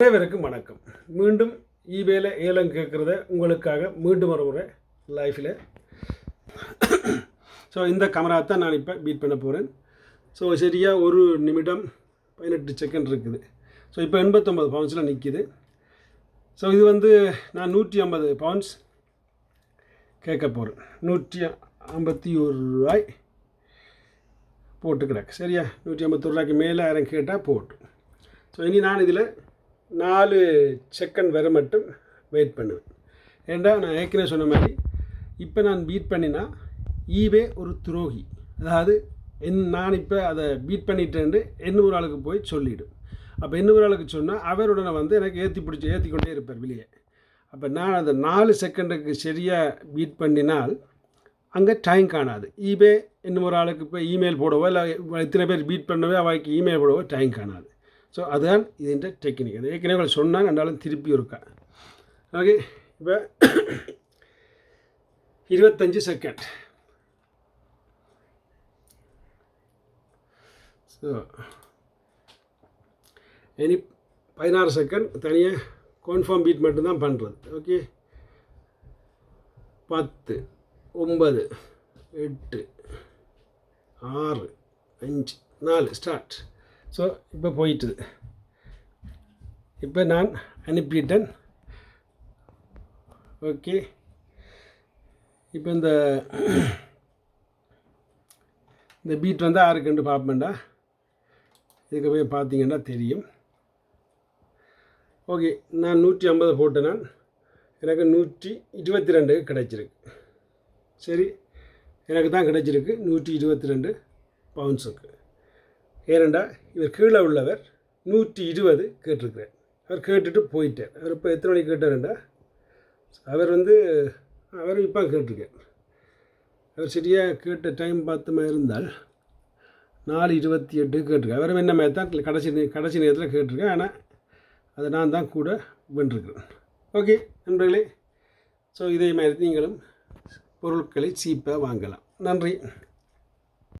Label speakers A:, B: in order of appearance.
A: அனைவருக்கும் வணக்கம். மீண்டும் ஈபேல ஏலம் கேட்குறத உங்களுக்காக மீண்டும் ஒரு முறை லைஃப்பில் ஸோ இந்த கேமரா தான் நான் இப்போ பீட் பண்ண போகிறேன் ஸோ சரியாக ஒரு நிமிடம் பதினெட்டு செகண்ட் இருக்குது. ஸோ இப்போ எண்பத்தொம்பது பவுன்ஸில் நிற்கிது ஸோ இது வந்து நான் நூற்றி ஐம்பது பவுன்ஸ் கேட்க போகிறேன் நூற்றி ஐம்பத்தி ஒரு ரூபாய் போட்டு கிடக்கு சரியா? நூற்றி ஐம்பத்தொரு ரூபாய்க்கு மேலே யாரும் கேட்டால் போட்டு ஸோ இனி நான் இதில் நாலு செகண்ட் வர மட்டும் வெயிட் பண்ணுவேன். ஏண்டா நான் ஏற்கனவே சொன்ன மாதிரி இப்போ நான் பீட் பண்ணினா ஈவே ஒரு துரோகி. அதாவது என் நான் இப்போ அதை பீட் பண்ணிட்டேன்னு இன்னொரு ஆளுக்கு போய் சொல்லிவிடும் அப்போ இன்னொரு ஆளுக்கு சொன்னால் அவருடனே வந்து எனக்கு ஏற்றி பிடிச்சி ஏற்றி கொண்டே இருப்பார் வெளியே. அப்போ நான் அந்த நாலு செகண்டுக்கு சரியாக பீட் பண்ணினால் அங்கே டைம் காணாது. ஈபே இன்னும் ஒரு ஆளுக்கு இப்போ இமெயில் போடவோ இல்லை இத்தனை பேர் பீட் பண்ணவே அவைக்கு இமெயில் போடவோ டைம் காணாது. ஸோ அதுதான் இதுன்ற டெக்னிக் அது ஏற்கனவே சொன்னாங்க ரெண்டாலும் திருப்பி இருக்கா ஓகே இப்போ இருபத்தஞ்சு செகண்ட் ஸோ இனி பதினாறு செகண்ட் தனியாக கன்ஃபார்ம் பீட் மட்டும்தான் பண்ணுறது ஓகே பத்து ஒன்பது எட்டு ஆறு அஞ்சு நாலு ஸ்டார்ட் ஸோ இப்போ போயிட்டுது இப்போ நான் அனுப்பிட்டேன். ஓகே இப்போ இந்த இந்த பீட் வந்து ஆறுக்குண்டு பார்ப்பேன்டா இதுக்கு போய் பார்த்தீங்கன்னா தெரியும். ஓகே நான் நூற்றி ஐம்பது போட்டேன் நான். எனக்கு நூற்றி இருபத்தி ரெண்டு கிடைச்சிருக்கு. சரி எனக்கு தான் கிடைச்சிருக்கு. நூற்றி இருபத்தி ரெண்டு பவுன்ஸுக்கு ஏனண்டா இவர் கீழே உள்ளவர் நூற்றி இருபது கேட்டிருக்கிறார். அவர் கேட்டுட்டு போயிட்டார். அவர் இப்போ எத்தனை மணிக்கு கேட்டாருண்டா அவர் வந்து அவர் இப்போ கேட்டிருக்கார். அவர் சரியாக கேட்ட டைம் பார்த்துமா இருந்தால் நாலு இருபத்தி எட்டு கேட்டிருக்கேன் அவரும் என்ன மாதிரி தான் கடைசி கடைசி நேரத்தில் கேட்டிருக்கேன் ஆனால் அதை நான் தான் கூட வென்றிருக்கிறேன். ஓகே நண்பர்களே. ஸோ இதே மாதிரி நீங்களும் பொருட்களை சீப்பாக வாங்கலாம். நன்றி.